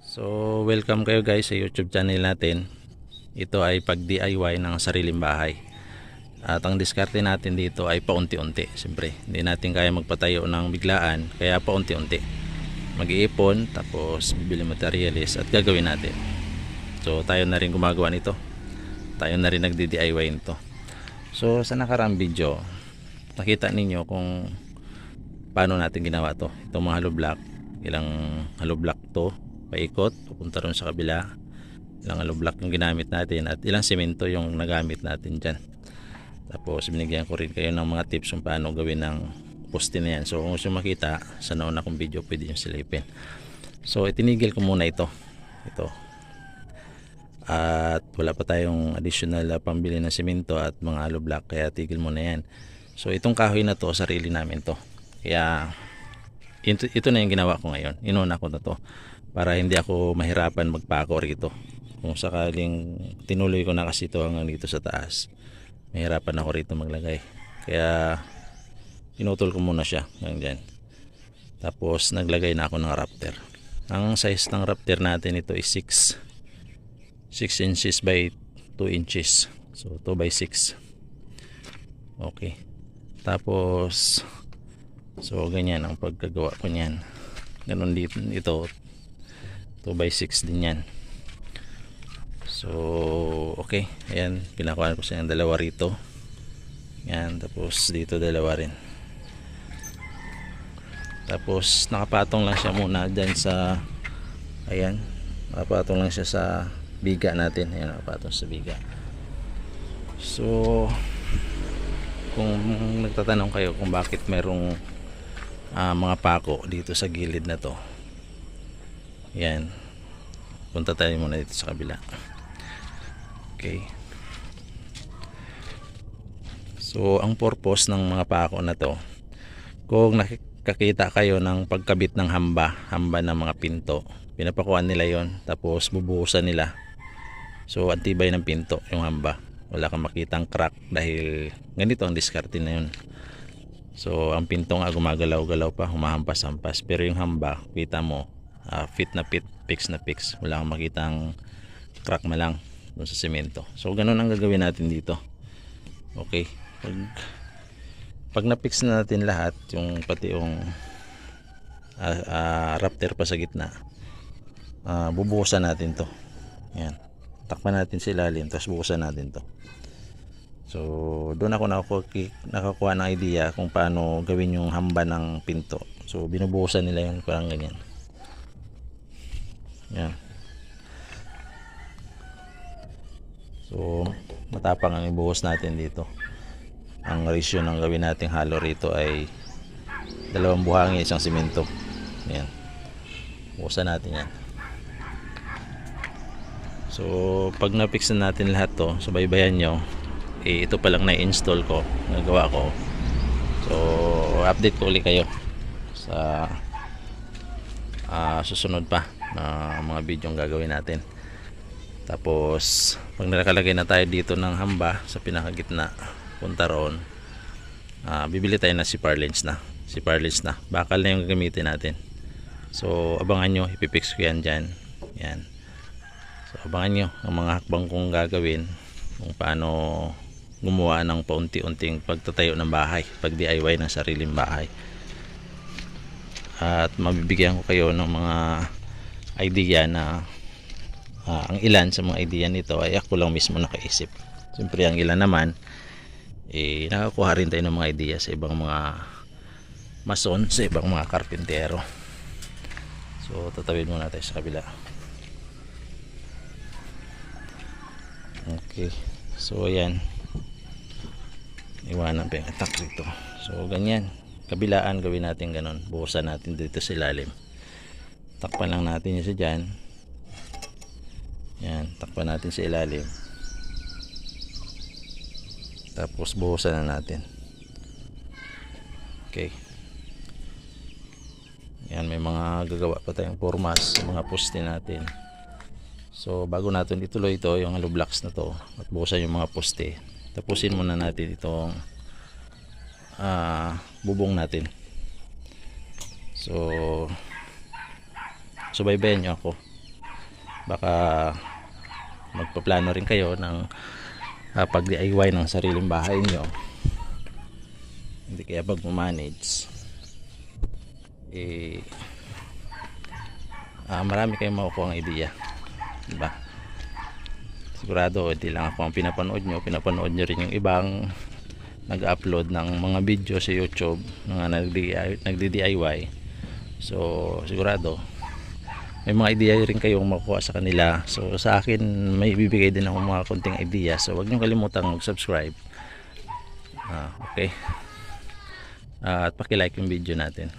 So, welcome kayo guys sa YouTube channel natin. Ito ay pag DIY ng sariling bahay. At ang diskarte natin dito ay paunti-unti. Siyempre, hindi natin kaya magpatayo ng biglaan, kaya paunti-unti. Mag-iipon, tapos bibili materialis at gagawin natin. So, tayo na rin gumagawa nito. Tayo na rin nagdi-DIY nito. So, sa nakaraang video, nakita ninyo kung paano natin ginawa to. Itong mga hollow block, ilang hollow block to, paikot, pupunta ron sa kabila. Ilang hollow block yung ginamit natin at ilang semento yung nagamit natin dyan. Tapos binigyan ko rin kayo ng mga tips kung paano gawin ng poste na yan. So kung gusto makita sa nauna kong video pwede nyo silipin. So itinigil ko muna ito. Ito. At wala pa tayong additional na pambili ng semento at mga hollow block kaya tigil muna yan. So itong kahoy na to sarili namin to. Kaya ito, ito na yung ginawa ko ngayon. Inuna ko na to para hindi ako mahirapan magpako rito. Kung sakaling tinuloy ko na kasi ito hanggang dito sa taas mahirapan ako rito maglagay. Kaya pinutol ko muna siya hanggang tapos naglagay na ako ng raptor. Ang size ng raptor natin ito is 6 6 inches by 2 inches. So 2 by 6 okay. Tapos so ganyan ang pagkagawa ko niyan. Ganun dito ito 2 by 6 din yan So, okay. Ayan, pinakuha ko siya ng dalawa rito. Yan, tapos dito dalawa rin. Tapos nakapatong lang siya muna dyan sa ayan, nakapatong lang siya sa biga natin. Ayan, nakapatong sa biga. So, kung nagtatanong kayo kung bakit merong ah, mga pako dito sa gilid na to. Yan. Punta tayo muna dito sa kabila. Okay. So, ang purpose ng mga pako na to, kung nakikita kayo ng pagkabit ng hamba, hamba ng mga pinto, pinapakuan nila yon tapos bubuhusan nila. So, antibay ng pinto yung hamba. Wala kang makitang crack dahil ganito ang diskarte na yun. So, ang pinto nga gumagalaw-galaw pa, humahampas-hampas. Pero yung hamba, kita mo, ah, fit na fit, fix na fix. Wala kang makitang crack malang dun sa semento. So ganun ang gagawin natin dito. Okay. Pag pag na-fix na natin lahat, yung pati yung uh, uh, raptor pa sa gitna. Uh, bubuhusan natin 'to. Yan. Takpan natin sa ilalim tapos buhusan natin 'to. So, doon ako nakukuha, nakakuha ng idea kung paano gawin yung hamba ng pinto. So, binubuhusan nila yung parang ganyan. Yan. So, matapang ang ibuhos natin dito. Ang ratio ng gawin nating halo rito ay dalawang buhangin, isang simento. Yan. Buhusan natin yan. So, pag na-fix na natin lahat to, subaybayan nyo, eh, ito pa lang na-install ko, nagawa ko. So, update ko ulit kayo sa ah, susunod pa na mga video ang gagawin natin. Tapos, pag nakalagay na tayo dito ng hamba sa pinakagitna, punta roon, ah, bibili tayo na si Parlins na. Si Parlins na. Bakal na yung gagamitin natin. So, abangan nyo, ipipix ko yan dyan. Yan. So, abangan nyo ang mga hakbang kong gagawin kung paano gumawa ng paunti-unting pagtatayo ng bahay, pag DIY ng sariling bahay. At mabibigyan ko kayo ng mga idea na Ah, ang ilan sa mga idea nito ay ako lang mismo nakaisip. Siyempre ang ilan naman eh nakakuha rin tayo ng mga idea sa ibang mga mason, sa ibang mga karpintero. So tatawid muna tayo sa kabila. Okay. So ayan. Iwanan pa yung attack dito. So ganyan. Kabilaan gawin natin ganun. Buhusan natin dito sa ilalim. Takpan lang natin yung sa dyan yan, takpan natin sa ilalim. Tapos buhusan na natin. Okay. Yan, may mga gagawa pa tayong formas mga poste natin. So, bago natin ituloy ito, yung hollow blocks na to, at buhusan yung mga poste, tapusin muna natin itong uh, bubong natin. So, subaybayan nyo ako. Baka magpaplano rin kayo ng ah, pag DIY ng sariling bahay nyo. Hindi kaya pag manage eh ah, marami kayong makukuha ang ideya diba? Sigurado hindi lang ako ang pinapanood nyo. Pinapanood nyo rin yung ibang nag-upload ng mga video sa YouTube mga nagdi-DIY so sigurado may mga idea rin kayong makuha sa kanila. So sa akin may ibibigay din ako mga konting idea. So huwag nyo kalimutang mag-subscribe. Ah, okay. Ah, at paki-like yung video natin.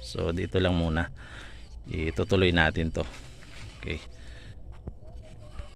So dito lang muna. Itutuloy natin to. Okay